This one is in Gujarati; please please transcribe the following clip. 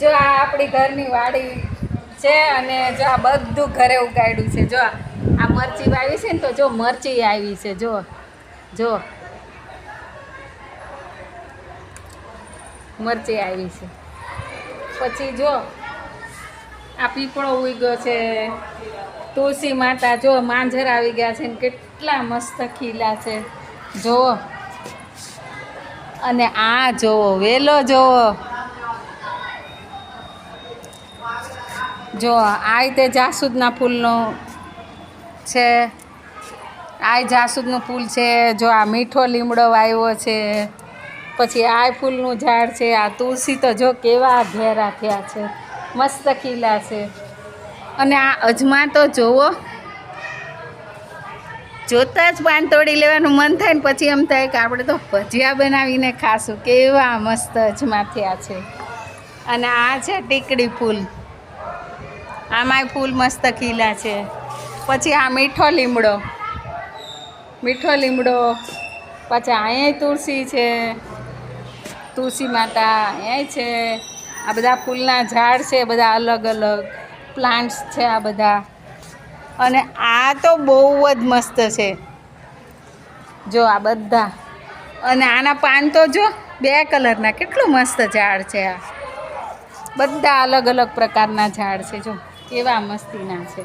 જો આ આપણી ઘરની વાડી છે અને જો આ બધું ઘરે ઉગાડ્યું છે. જો આ મરચી વાવી છે ને તો જો મરચી આવી છે, જો. જો. મરચી આવી છે. પછી જો આ પીપળો ઉગ્યો છે. તુલસી માતા જો માંજર આવી ગયા છે ને કેટલા મસ્ત ખીલા છે. જુઓ અને આ જોવો, વેલો જોવો. જો, આ રીતે જાસૂદના ફૂલનો છે, આ જાસૂદનું ફૂલ છે, જો આ મીઠો લીમડો વાવ્યો છે, પછી આ ફૂલનું ઝાડ છે, આ તુલસી તો જો કેવા ઘેરા થયા છે, મસ્ત ખીલા છે. અને આ અજમા તો જોવો, જોતાં જ પાન તોડી લેવાનું મન થાય ને પછી એમ થાય કે આપણે તો ભજીયા બનાવીને ખાશું, કેવા મસ્ત અજમા થયા છે. અને આ છે ટીકડી ફૂલ. આમાંય ફૂલ મસ્ત ખીલા છે. પછી આ મીઠો લીમડો. મીઠો લીમડો. પછી અહીંયા તુલસી છે. તુલસી માતા અહીંયા છે. આ બધા ફૂલના ઝાડ છે, બધા અલગ અલગ. પ્લાન્ટ્સ છે આ બધા. અને આ તો બહુ જ મસ્ત છે. જો આ બધા. અને આના પાન તો જો બે કલરના. કેટલું મસ્ત ઝાડ છે આ. બધા અલગ અલગ પ્રકારના ઝાડ છે, જો. કેવા મસ્તીના છે.